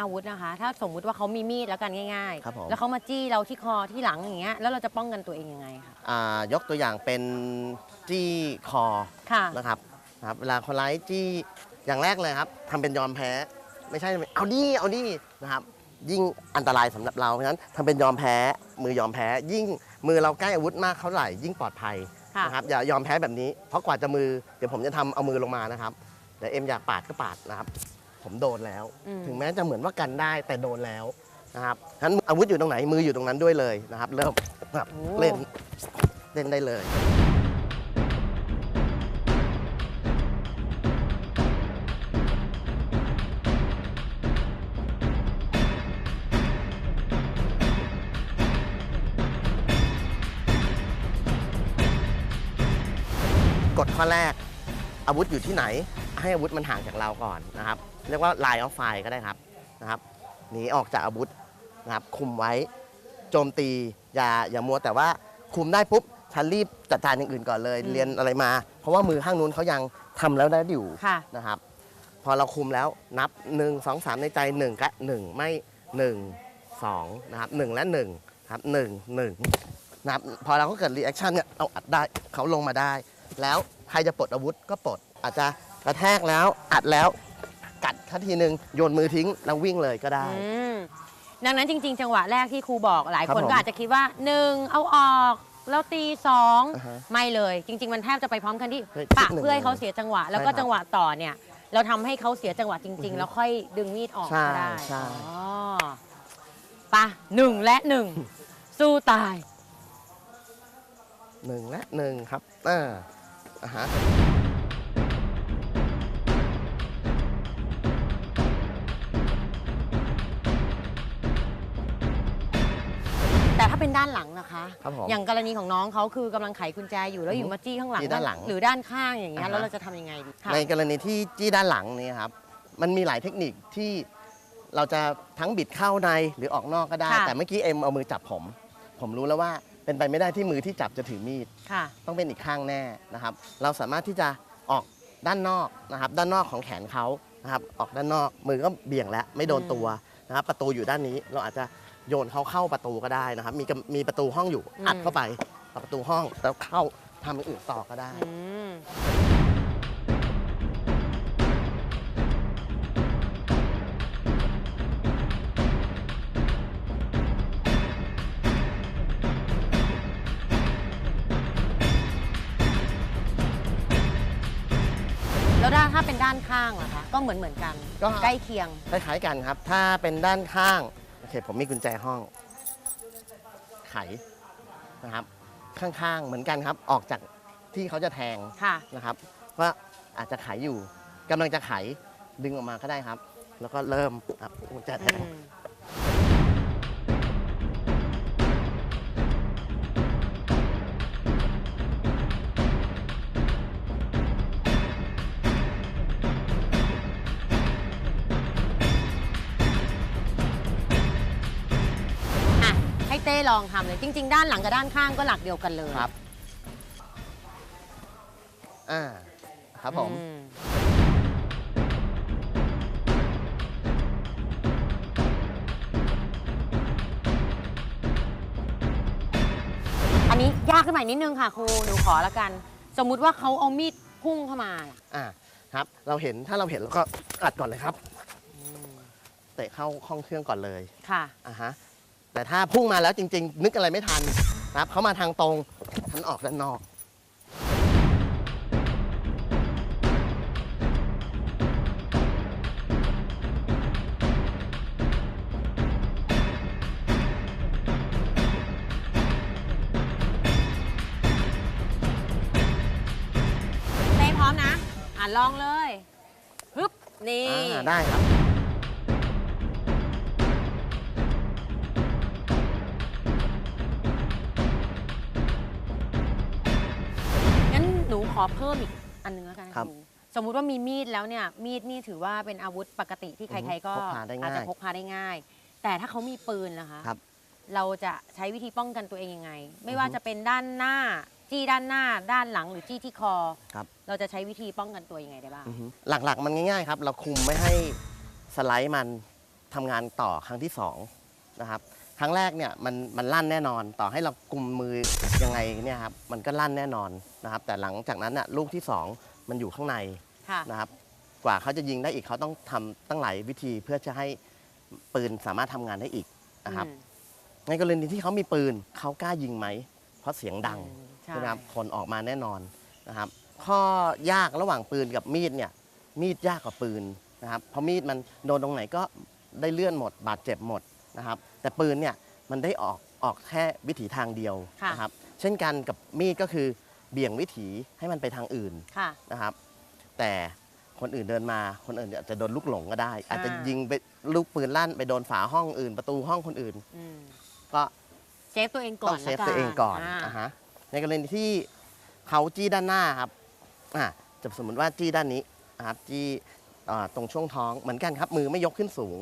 อาวุธนะคะ ถ้าสมมุติว่าเขามีมีดแล้วกันง่ายครับผม ๆ แล้วเขามาจี้เราที่คอที่หลังอย่างเงี้ยแล้วเราจะป้องกันตัวเองยังไงคะอ่ายกตัวอย่างเป็นจี้คอค่ะ นะครับนะครับ เวลาคนร้ายจี้อย่างแรกเลยครับทำเป็นยอมแพ้ ไม่ใช่เอาดิเอาดินะครับ ยิ่งอันตรายสำหรับเราเพราะฉะนั้นทำเป็นยอมแพ้มือยอมแพ้ ยิ่งมือเราใกล้อาวุธมากเท่าไหร่ยิ่งปลอดภัยค่ะ นะครับอย่ายอมแพ้แบบนี้เพราะกว่าจะมือเดี๋ยวผมจะทำเอามือลงมานะครับเดี๋ยวเอ็มอยากปาดก็ปาดนะครับ ผมโดนแล้วอืมถึงแม้จะเหมือนว่ากันได้แต่โดนแล้วนะครับฉะนั้นอาวุธอยู่ตรงไหนมืออยู่ตรงนั้นด้วยเลยนะครับ เริ่มนะครับเล่นเล่นได้เลยกฎข้อแรกอาวุธอยู่ที่ไหน ให้อาวุธมันห่างจากเราก่อนนะครับ เรียกว่า line of fire ก็ได้ครับนะครับหนีออกจากอาวุธนะครับคุมไว้โจมตีอย่าอย่ามัวแต่ว่าคุมได้ปุ๊บฉันรีบจัดการอย่างอื่นก่อนเลยอืมเรียนอะไรมา เพราะว่ามือข้างนู้นเขายังทำแล้วได้อยู่ค่ะนะครับ พอเราคุมแล้วนับ 1 2 3 ในใจ 1กะ1ไม่ 1 2นะครับ1และ1ครับ1 1นะครับพอเราก็เกิดรีแอคชั่นเนี่ยเอาอัดได้เขาลงมาได้ แล้วใครจะปลดอาวุธก็ปลดอาจจะกระแทกแล้วอัดแล้ว กัดทัทีหนึ่งโยนมือทิ้งแล้ววิ่งเลยก็ได้ อืมดังนั้นจริง ๆ จังหวะแรกที่ครูบอกหลายครับคนผมก็อาจจะคิดว่า1เอาออกแล้วตีสองอ่าฮะไม่เลย จริง ๆ มันแทบจะไปพร้อมกันที่เฮ้ยปะคิดหนึ่งเพื่อให้เขาเสียจังหวะ แล้วก็ใช่ครับจังหวะต่อเนี่ย เราทำให้เขาเสียจังหวะจริง ๆ แล้วค่อยดึงมีดออกใช่ก็ได้ใช่ อ๋อปะหนึ่งและหนึ่งสู้ตาย หนึ่งและหนึ่งครับอ่าอ่าฮะ แต่ถ้าเป็นด้านหลังนะคะ ครับผมอย่างกรณีของน้องเขาคือกำลังไขกุญแจอยู่แล้วอยู่มาจี้ข้างหลังจี้ด้านหลังหรือด้านข้างอย่างเงี้ยอ่าฮะ แล้วเราจะทำยังไงดีค่ะในกรณีที่จี้ด้านหลังเนี่ยครับ มันมีหลายเทคนิคที่เราจะทั้งบิดเข้าในหรือออกนอกก็ได้ ค่ะ แต่เมื่อกี้เอ็มเอามือจับผม ผมรู้แล้วว่าเป็นไปไม่ได้ที่มือที่จับจะถือมีด ค่ะ ต้องเป็นอีกข้างแน่นะครับ เราสามารถที่จะออกด้านนอกนะครับ ด้านนอกของแขนเขานะครับ ออกด้านนอกมือก็เบี่ยงแล้วไม่โดนตัวนะครับ ประตูอยู่ด้านนี้ เราอาจจะ โยนเขาเข้าประตูก็ได้นะครับ มีกำมีประตูห้องอยู่อืมอัดเข้าไปประตูห้องแล้วเข้าทำอย่างอื่นต่อก็ได้ อืมแล้วด้านถ้าเป็นด้านข้างล่ะคะ ก็เหมือนเหมือนกัน ก็ ใกล้เคียง คล้ายๆกันครับ ถ้าเป็นด้านข้าง โอเคผมมีกุญแจห้อง ไขนะครับ ข้างๆเหมือนกันครับ ออกจากที่เขาจะแทงค่ะ นะครับว่าอาจจะไขอยู่กำลังจะไขดึงออกมาก็ได้ครับ แล้วก็เริ่มครับกุญแจแทอืง เต้ลองทำเลยจริง ๆ ด้านหลังกับด้านข้างก็หลักเดียวกันเลยครับ อ่า ครับผม อือันนี้ยากขึ้นมาอีกนิดนึงค่ะครูหนูขอละกัน สมมุติว่าเขาเอามีดพุ่งเข้ามาอ่า ครับ เราเห็น ถ้าเราเห็นเราก็อัดก่อนเลยครับ เตะเข้าห้องเครื่องก่อนเลย ค่ะ อ่าฮะ แต่ถ้าพุ่งมาแล้วจริง ๆ นึกอะไรไม่ทันนะครับเขามาทางตรงฉันออกด้านนอก เต้พร้อมนะ อะลองเลยฮึบนี่ อ่าได้ครับ ขอเพิ่มอีกอันหนึงแล้วกันครับครูสมมุติว่ามีมีดแล้วเนี่ยมีดนี่ถือว่าเป็นอาวุธปกติที่อือฮึใครๆก็พกพาได้ง่ายอาจจะพกพาได้ง่าย แต่ถ้าเขามีปืนล่ะคะครับเราจะใช้วิธีป้องกันตัวเองยังไง ไม่ว่าอือฮึจะเป็นด้านหน้าจี้ด้านหน้า ด้านหลังหรือจี้ที่คอ ครับ เราจะใช้วิธีป้องกันตัวยังไงได้บ้างอือฮึหลักๆ มันง่ายๆครับ เราคุมไม่ให้สไลด์มันทำงานต่อครั้งที่สองนะครับ ครั้งแรกเนี่ยมันมันลั่นแน่นอน ต่อให้เรากุมมือยังไงเนี่ยครับมันก็ลั่นแน่นอนนะครับ แต่หลังจากนั้นน่ะลูกที่สองมันอยู่ข้างในค่ะ นะครับ กว่าเขาจะยิงได้อีกเขาต้องทำตั้งหลายวิธีเพื่อจะให้ปืนสามารถทำงานได้อีกนะครับ อืมในกรณีที่เขามีปืนเขากล้ายิงไหม เพราะเสียงดังใช่ นะครับคนออกมาแน่นอนนะครับ ข้อยากระหว่างปืนกับมีดเนี่ยมีดยากกว่าปืนนะครับเพราะมีดมันโดนตรงไหนก็ได้เลื่อนหมด บาดเจ็บหมด นะครับ แต่ปืนเนี่ยมันได้ออกออกแค่วิถีทางเดียวค่ะ นะครับ เช่นกันกับมีดก็คือเบี่ยงวิถีให้มันไปทางอื่นค่ะ นะครับ แต่คนอื่นเดินมาคนอื่นอาจจะโดนลูกหลงก็ได้ อาจจะอ่ายิยิงไปลูกปืนลั่นไปโดนฝาห้องอื่น ประตูห้องคนอื่น อืมก็เซฟตัวเองก่ต้ออนงเซฟละนตัวเองก่อนอ่าอ่าฮะในกรณีที่เขาจี้ด้านหน้าครับอ่าจะสมมติว่าจี้ด้านนี้นะครับจี้อ่าตรงช่วงท้องเหมือนกันครับมือไม่ยกขึ้นสูง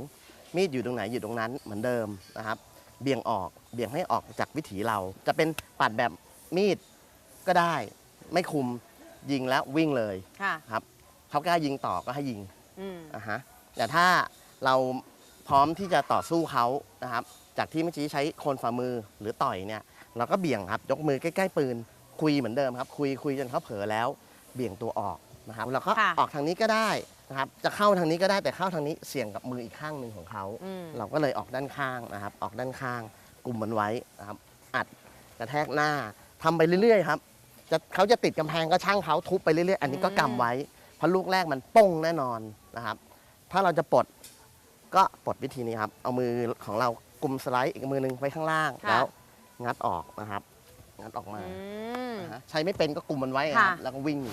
มีดอยู่ตรงไหนอยู่ตรงนั้นเหมือนเดิมนะครับ เบี่ยงออกเบี่ยงให้ออกจากวิถีเรา จะเป็นปัดแบบมีดก็ได้ ไม่คุมยิงแล้ววิ่งเลยค่ะครับเขากล้ายิงต่อก็ให้ยิงอืมอะฮะแต่ถ้าเราพร้อมที่จะต่อสู้เขานะครับ จากที่เมื่อกี้ใช้โคนฝ่ามือหรือต่อยเนี่ย เราก็เบี่ยงครับยกมือใกล้ๆปืน คุยเหมือนเดิมครับ คุยคุยจนเขาเผลอแล้ว เบี่ยงตัวออกนะครับเราก็ค่ะออกทางนี้ก็ได้ นะครับจะเข้าทางนี้ก็ได้แต่เข้าทางนี้เสี่ยงกับมืออีกข้างหนึ่งของเขา อืม เราก็เลยออกด้านข้างนะครับ ออกด้านข้างกลุ่มมันไว้นะครับ อัดกระแทกหน้าทำไปเรื่อยๆครับจะเขาจะติดกำแพงก็ช่างเขาทุบไปเรื่อยๆ อันนี้ก็กำไว้เพราะลูกแรกมันป้งแน่นอนนะครับ ถ้าเราจะปลดก็ปลดวิธีนี้ครับ เอามือของเรากุมสไลด์อีกมือหนึงไว้ข้างล่างค่ะ แล้ว งัดออกนะครับ งัดออกมาอืม นะฮะใช้ไม่เป็นก็กุมมันไว้ครับค่ะ แล้วก็วิ่งหนี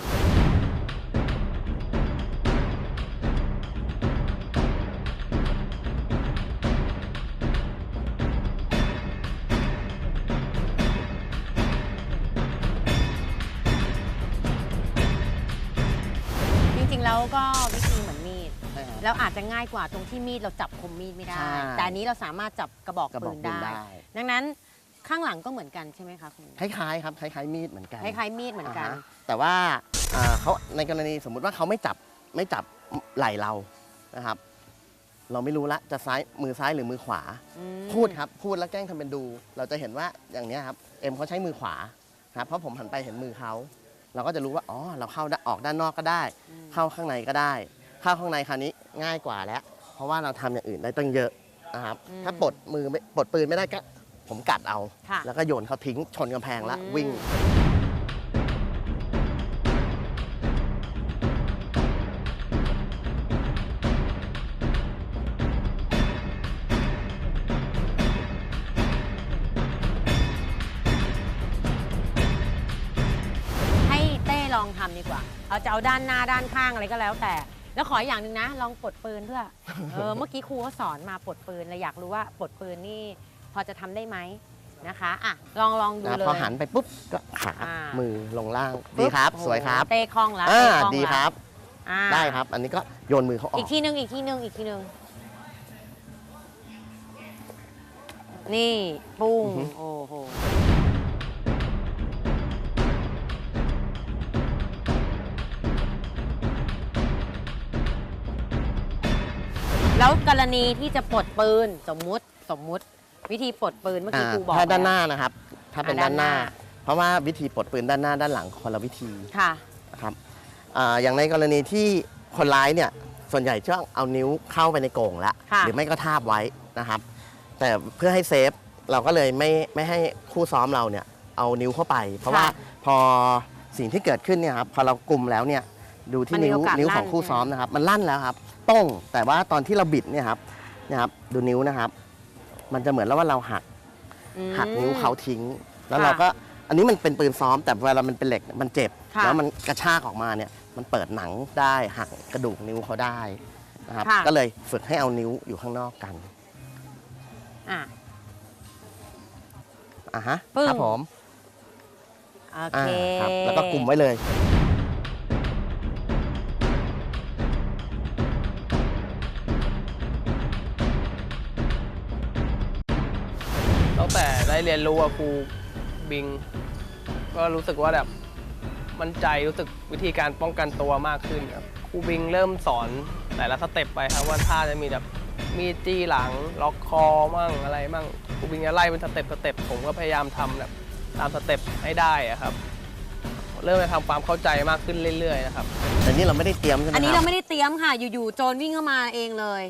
ๆแล้วก็วิธีเหมือนมีด ใช่ครับ แล้วอาจจะง่ายกว่าตรงที่มีดเราจับคมมีดไม่ได้ ใช่ แต่อันนี้เราสามารถจับกระบอกกระบปือกนปืนได้ ได้ดังนั้นข้างหลังก็เหมือนกันใช่ไหมคะคุณคล้ายๆครับคล้ายๆมีดเหมือนกันคล้ายๆมีดเหมือนกันาฮะแต่ว่าอ่าเขาในกรณีสมมุติว่าเขาไม่จับไม่จับไหล่เรานะครับ เราไม่รู้ละจะซ้ายมือซ้ายหรือมือขวา อืมพูดครับพูดแล้วแกล้งทำเป็นดู เราจะเห็นว่าอย่างเนี้ยครับเอ็มเขาใช้มือขวาครับเพราะผมหันไปเห็นมือเขา เราก็จะรู้ว่าอ๋อเราเข้าได้ออกด้านนอกก็ได้อืมเข้าข้างในก็ได้ เข้าข้างในคราวนี้ง่ายกว่าแล้ว เพราะว่าเราทำอย่างอื่นได้ตั้งเยอะนะครับถ้าปลดมือไม่ปลดปืนไม่ได้ก็ผมกัดเอาค่ะแล้วก็โยนเขาทิ้งชนกำแพงแล้วอืมวิ่ง องทำดีกว่า เอาจะเอาด้านหน้าด้านข้างอะไรก็แล้วแต่ แล้วขออย่างหนึ่งนะ ลองปลดปืนด้วยเออเมื่อกี้ครูเขาสอนมาปลดปืนเลยอยากรู้ว่าปลดปืนนี่พอจะทำได้ไหมนะคะอะลองลองดูนะเลยพอหันไปปุ๊บก็ขาอ่ามือลงล่างปึ๊ดีครับโอ้โหสวยครับ เต้คล่องแล้วอ่าเต้คล่องดีแล้วครับอ่าได้ครับ อันนี้ก็โยนมือเขาอออีกกทีหนึ่งอีกทีหนึ่งอีกทีหนึ่งนี่ปุ้งโอ้โห แล้วกรณีที่จะปลดปืนสมมุติสมมุติ วิธีปลดปืนเมื่อกี้อ่าครูบอกถ้าด้านหแล้วน้านะครับ ถ้าเป็นอ่าด้านหน้าด้านหน้า เพราะว่าวิธีปลดปืนด้านหน้าด้านหลังคนละวิธีค่ะนะครับอ่าอย่างในกรณีที่คนร้ายเนี่ยส่วนใหญ่จะเอานิ้วเข้าไปในโก่งแล้วค่ะหรือไม่ก็ทาบไว้นะครับ แต่เพื่อให้เซฟเราก็เลยไม่ไม่ให้คู่ซ้อมเราเนี่ยเอานิ้วเข้าไป เพราะว่าพอสิ่งที่เกิดขึ้นเนี่ยครับพอเรากลุ่มแล้วเนี่ย ดูที่มันมีนิ้วโอกาสนิ้วของลั่นคู่ใช่ไหมซ้อมนะครับ มันลั่นแล้วครับป้งแต่ว่าตอนที่เราบิดเนี่ยครับเนะครับ ดูนิ้วนะครับ มันจะเหมือนแล้วว่าเราหักอืม หักนิ้วเขาทิ้ง แล้วค่ะเราก็อันนี้มันเป็นปืนซ้อม แต่เวลามันเป็นเหล็กมันเจ็บค่ะ แล้วมันกระชากออกมาเนี่ย มันเปิดหนังได้หักกระดูกนิ้วเขาได้นะครับ ค่ะ ก็เลยฝึกให้เอานิ้วอยู่ข้างนอกกันอะ อะฮะปึ้ง ครับผมโออ่าเคครับแล้วก็กลุ่มไว้เลย ตั้งแต่ได้เรียนรู้กับครูบิง ก็รู้สึกว่าแบบมั่นใจรู้สึกวิธีการป้องกันตัวมากขึ้นครับครูบิงเริ่มสอนแต่ละสเต็ปไปครับว่าท่าจะมีแบบมีมีดจี้หลังล็อกคอมั่งอะไรมั่งครูบิงจะไล่เป็นสเต็ปสเต็ปผมก็พยายามทำแบบตามสเต็ปให้ได้อะครับ เริ่มจะทำความเข้าใจมากขึ้นเรื่อยๆนะครับ แต่นี่เราไม่ได้เตรียมใช่ไหมอันนี้คเรารับ ไม่ได้เตรียมค่ะ อยู่ๆ โจรวิ่งเข้ามาเองเลย